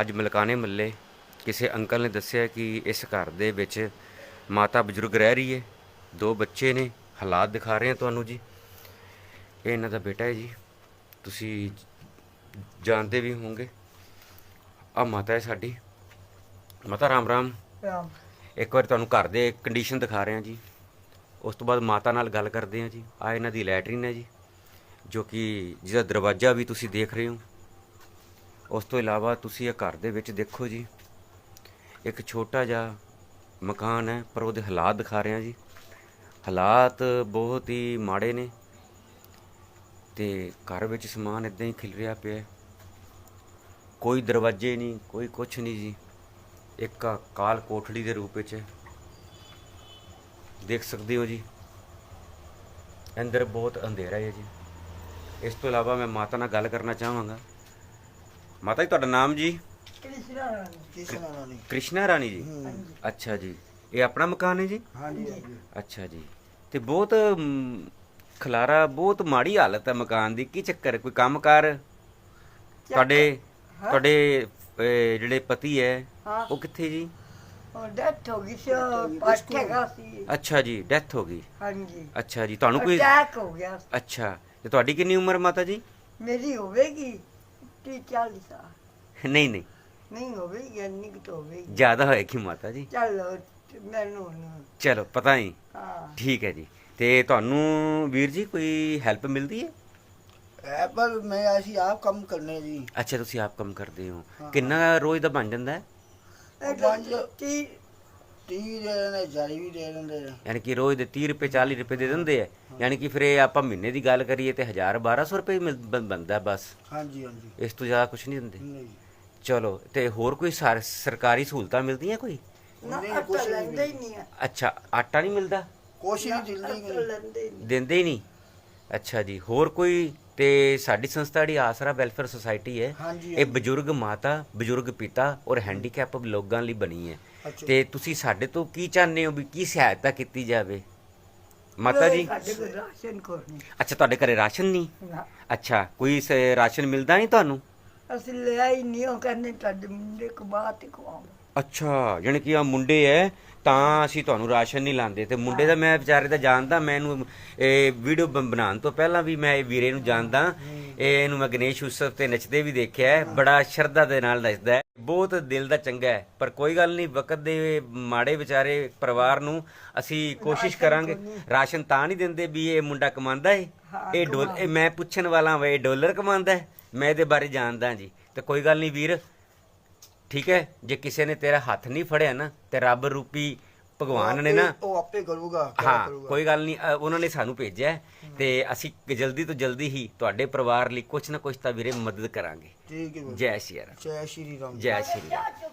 ਅੱਜ ਮਲਕਾਨੇ ਮੱਲੇ ਕਿਸੇ ਅੰਕਲ ਨੇ ਦੱਸਿਆ ਕਿ ਇਸ ਘਰ ਦੇ ਵਿੱਚ ਮਾਤਾ ਬਜ਼ੁਰਗ ਰਹਿ ਰਹੀ ਹੈ। ਦੋ ਬੱਚੇ ਨੇ। ਹਾਲਾਤ ਦਿਖਾ ਰਹੇ ਹਾਂ ਤੁਹਾਨੂੰ ਜੀ। ਇਹ ਇਹਨਾਂ ਦਾ ਬੇਟਾ ਹੈ ਜੀ। ਤੁਸੀਂ ਜਾਣਦੇ ਵੀ ਹੋਵੋਗੇ। ਆ ਮਾਤਾ ਹੈ ਸਾਡੀ। ਮਾਤਾ ਰਾਮ ਰਾਮ। ਰਾਮ। ਇੱਕ ਵਾਰ ਤੁਹਾਨੂੰ ਘਰ ਦੇ ਕੰਡੀਸ਼ਨ ਦਿਖਾ ਰਹੇ ਹਾਂ ਜੀ। ਉਸ ਤੋਂ ਬਾਅਦ ਮਾਤਾ ਨਾਲ ਗੱਲ ਕਰਦੇ ਹਾਂ ਜੀ। ਆ ਇਹਨਾਂ ਦੀ ਲੈਟਰਿਨ ਹੈ ਜੀ। ਜੋ ਕਿ ਜਿਹਦਾ ਦਰਵਾਜ਼ਾ ਵੀ ਤੁਸੀਂ ਦੇਖ ਰਹੇ ਹੋ। ਉਸ ਤੋਂ ਇਲਾਵਾ ਤੁਸੀਂ ਇਹ ਘਰ ਦੇ ਵਿੱਚ ਦੇਖੋ ਜੀ, ਇੱਕ ਛੋਟਾ ਜਿਹਾ ਮਕਾਨ ਹੈ, ਪਰ ਉਹਦੇ ਹਾਲਾਤ ਦਿਖਾ ਰਹੇ ਹਾਂ ਜੀ। ਹਾਲਾਤ ਬਹੁਤ ਹੀ ਮਾੜੇ ਨੇ ਤੇ ਘਰ ਵਿੱਚ ਸਮਾਨ ਇਦਾਂ ਹੀ ਖਿਲ ਰਿਹਾ ਪਿਆ ਕੋਈ ਦਰਵਾਜ਼ੇ ਨਹੀਂ, ਕੋਈ ਕੁਛ ਨਹੀਂ ਜੀ। ਇੱਕ ਕਾਲ ਕੋਠੜੀ ਦੇ ਰੂਪ ਵਿੱਚ ਦੇਖ ਸਕਦੇ ਹੋ ਜੀ। ਅੰਦਰ ਬਹੁਤ ਅੰਧੇਰਾ ਹੈ ਜੀ। ਇਸ ਤੋਂ ਇਲਾਵਾ ਮੈਂ ਮਾਤਾ ਨਾਲ ਗੱਲ ਕਰਨਾ ਚਾਹਾਂਗਾ। ਮਾਤਾ ਜੀ ਤੁਹਾਡਾ ਨਾਮ ਜੀ? ਕ੍ਰਿਸ਼ਨਾ ਰਾਣੀ। ਕਿਸਨਾ ਰਾਣੀ। ਕ੍ਰਿਸ਼ਨਾ ਰਾਣੀ ਜੀ? ਅੱਛਾ ਜੀ। ਇਹ ਆਪਣਾ ਮਕਾਨ ਹੈ ਜੀ? ਹਾਂਜੀ ਹਾਂਜੀ। ਅੱਛਾ ਜੀ। ਤੇ ਬਹੁਤ ਖਲਾਰਾ ਬਹੁਤ ਮਾੜੀ ਹਾਲਤ ਹੈ ਮਕਾਨ ਦੀ। ਕੀ ਚੱਕਰ ਹੈ? ਕੋਈ ਕੰਮਕਾਰ? ਤੁਹਾਡੇ ਤੁਹਾਡੇ ਅਹ, ਜਿਹੜੇ ਪਤੀ ਹੈ ਹਾਂ। ਉਹ ਕਿੱਥੇ ਜੀ? ਉਹ ਡੈਥ ਹੋ ਗਈ ਸੀ ਪਾਠੇਗਾ ਸੀ। ਅੱਛਾ ਜੀ ਡੈਥ ਹੋ ਗਈ। ਹਾਂਜੀ। ਅੱਛਾ ਜੀ ਤੁਹਾਨੂੰ ਕੋਈ ਅਟੈਕ ਹੋ ਗਿਆ। ਅੱਛਾ। ਤੇ ਤੁਹਾਡੀ ਕਿੰਨੀ ਉਮਰ ਮਾਤਾ ਜੀ? ਮੇਰੀ ਹੋਵੇਗੀ। 30 40 ਸਾਲ ਨਹੀਂ ਨਹੀਂ। ਨਹੀਂ ਹੋਵੇਗੀ ਇੰਨੀ ਕੁ ਤਾਂ ਹੋਵੇਗੀ ਜ਼ਿਆਦਾ ਹੋਏਗੀ ਮਾਤਾ ਜੀ? ਚਲੋ ਤੇ ਮੈਨੂੰ ਚਲੋ ਪਤਾ ਨਹੀਂ। ਹਾਂ। ਠੀਕ ਹੈ ਜੀ। ਤੇ ਤੁਹਾਨੂੰ ਵੀਰ ਜੀ ਕੋਈ ਹੈਲਪ ਮਿਲਦੀ ਹੈ? ਹੈ ਪਰ ਮੈਂ ਅਸੀਂ ਆਪ ਕੰਮ ਕਰਨੇ ਜੀ। ਅੱਛਾ ਤੁਸੀਂ ਆਪ ਕੰਮ ਕਰਦੇ ਹੋ। ਕਿੰਨਾ ਰੋਜ਼ ਦਾ ਬਣ ਜਾਂਦਾ ਹੈ? ਇਹ ਪੰਜ- ਤੀ 30 ਦੇ ਦਿੰਦੇ ਜਾਰੀ ਵੀ ਦੇ ਦਿੰਦੇ ਨੇ। ਯਾਨੀ ਕਿ ਰੋਜ਼ ਦੇ 30 ਰੁਪਏ 40 ਰੁਪਏ ਦੇ ਦਿੰਦੇ ਆ। ਯਾਨੀ ਕਿ ਫਿਰ ਇਹ ਆਪਾਂ ਮਹੀਨੇ ਦੀ ਗੱਲ ਕਰੀਏ ਤੇ 1000 1200 ਰੁਪਏ ਬਣਦਾ ਬਸ। ਹਾਂਜੀ ਹਾਂਜੀ। ਇਸ ਤੋਂ ਜ਼ਿਆਦਾ ਕੁਝ ਨਹੀਂ ਦਿੰਦੇ। ਨਹੀਂ ਚਲੋ ਤੇ ਹੋਰ ਕੋਈ ਸਰ- ਸਰਕਾਰੀ ਸਹੂਲਤਾਂ ਮਿਲਦੀਆਂ ਕੋਈ? ਨਾ ਨਹੀਂ, ਆਟਾ ਕੁਛ ਨਹੀਂ ਲੈਂਦੇ ਹੀ ਨਹੀਂ ਆ। ਅੱਛਾ ਆਟਾ ਨਹੀਂ ਮਿਲਦਾ? ਕੋਸ਼ਿਸ਼ ਨਾ, ਦਿੰਦੀ ਆਟਾ ਨਹੀਂ। ਲੈਂਦੇ ਹੀ ਨਹੀਂ। ਦਿੰਦੇ ਹੀ ਨਹੀਂ? ਅੱਛਾ ਜੀ ਹੋਰ ਕੋਈ ਤੇ ਸਾਡੀ ਸੰਸਥਾ ਜਿਹੜੀ ਆਸਰਾ ਵੈਲਫੇਅਰ ਸੁਸਾਇਟੀ ਹੈ ਇਹ। ਬਜ਼ੁਰਗ ਮਾਤਾ ਬਜ਼ੁਰਗ ਪਿਤਾ ਔਰ ਹੈਂਡੀਕੈਪ ਲੋਕਾਂ ਲਈ ਬਣੀ ਹੈ। ਤੇ ਤੁਸੀਂ ਸਾਡੇ ਤੋਂ ਕੀ ਚਾਹੁੰਦੇ ਹੋ ਵੀ ਕੀ ਸਹਾਇਤਾ ਕੀਤੀ ਜਾਵੇ? ਮਾਤਾ ਜੀ? ਰਾਸ਼ਨ ਕੋਈ ਅੱਛਾ ਤੁਹਾਡੇ ਘਰੇ ਰਾਸ਼ਨ ਨਹੀਂ? ਅੱਛਾ ਕੋਈ ਰਾਸ਼ਨ ਮਿਲਦਾ ਨਹੀਂ ਤੁਹਾਨੂੰ? ਅਸੀਂ ਲਿਆ ਹੀ ਨਹੀਂ ਉਹ ਕਹਿੰਦੇ ਤੁਹਾਡੇ ਮੁੰਡੇ ਕੋ ਬਾਤ ਹੀ ਖਵਾਉਂਗਾ ਅੱਛਾ ਯਾਨੀ ਕਿ ਆ ਮੁੰਡੇ ਐ ਤਾਂ ਅਸੀਂ ਤੁਹਾਨੂੰ ਰਾਸ਼ਨ ਨਹੀਂ ਲਾਉਂਦੇ ਤੇ ਮੁੰਡੇ ਦਾ ਮੈਂ ਵਿਚਾਰੇ ਦਾ ਜਾਣਦਾ ਮੈਂ ਇਹਨੂੰ ਇਹ ਵੀਡੀਓ ਬਣਾਉਣ ਤੋਂ ਪਹਿਲਾਂ ਵੀ ਮੈਂ ਇਹ ਵੀਰੇ ਨੂੰ ਜਾਣਦਾ। ਇਹ ਇਹਨੂੰ ਮੈਂ ਗਣੇਸ਼ ਉਤਸਵ ਤੇ ਨੱਚਦੇ ਵੀ ਦੇਖਿਆ ਹੈ ਬੜਾ ਸ਼ਰਧਾ ਦੇ ਨਾਲ ਨੱਚਦਾ ਹੈ ਬਹੁਤ ਦਿਲ ਦਾ ਚੰਗਾ ਹੈ ਪਰ ਕੋਈ ਗੱਲ ਨਹੀਂ ਵਕਤ ਦੇ ਮਾੜੇ ਵਿਚਾਰੇ ਪਰਿਵਾਰ ਨੂੰ ਅਸੀਂ ਕੋਸ਼ਿਸ਼ ਕਰਾਂਗੇ। ਰਾਸ਼ਨ ਤਾਂ ਨਹੀਂ ਦਿੰਦੇ ਵੀ ਇਹ ਮੁੰਡਾ ਕਮਾਉਂਦਾ ਹੈ ਹਾਂ, ਇਹ ਡੋਲ ਇਹ ਮੈਂ ਪੁੱਛਣ ਵਾਲਾ ਵਾ ਇਹ ਡਾਲਰ ਕਮਾਉਂਦਾ ਹੈ ਮੈਂ ਇਹਦੇ ਬਾਰੇ ਜਾਣਦਾ ਜੀ। ਤੇ ਕੋਈ ਗੱਲ ਨਹੀਂ ਵੀਰ ਠੀਕ ਹੈ? ਜੇ ਕਿਸੇ ਨੇ ਤੇਰਾ ਹੱਥ ਨਹੀਂ ਫੜਿਆ ਨਾ ਤੇ ਰੱਬ ਰੂਪੀ ਭਗਵਾਨ ਨੇ ਨਾ ਉਹ ਆਪੇ ਕਰੂਗਾ ਕਿਆ ਹਾਂ ਕਰੂਗਾ। ਕੋਈ ਗੱਲ ਨਹੀਂ ਅ, ਉਹਨਾਂ ਨੇ ਸਾਨੂੰ ਭੇਜਿਆ ਹੈ ਤੇ ਅਸੀਂ ਜਲਦੀ ਤੋਂ ਜਲਦੀ ਹੀ ਤੁਹਾਡੇ ਪਰਿਵਾਰ ਲਈ ਕੁਝ ਨਾ ਕੁਝ ਤਾਂ ਵੀਰੇ ਮਦਦ ਕਰਾਂਗੇ। ਠੀਕ ਹੈ ਜੈ ਸ਼੍ਰੀ ਰਾਮ ਜੈ ਸ਼੍ਰੀ ਰਾਮ। ਜੈ ਸ਼੍ਰੀ ਰਾਮ।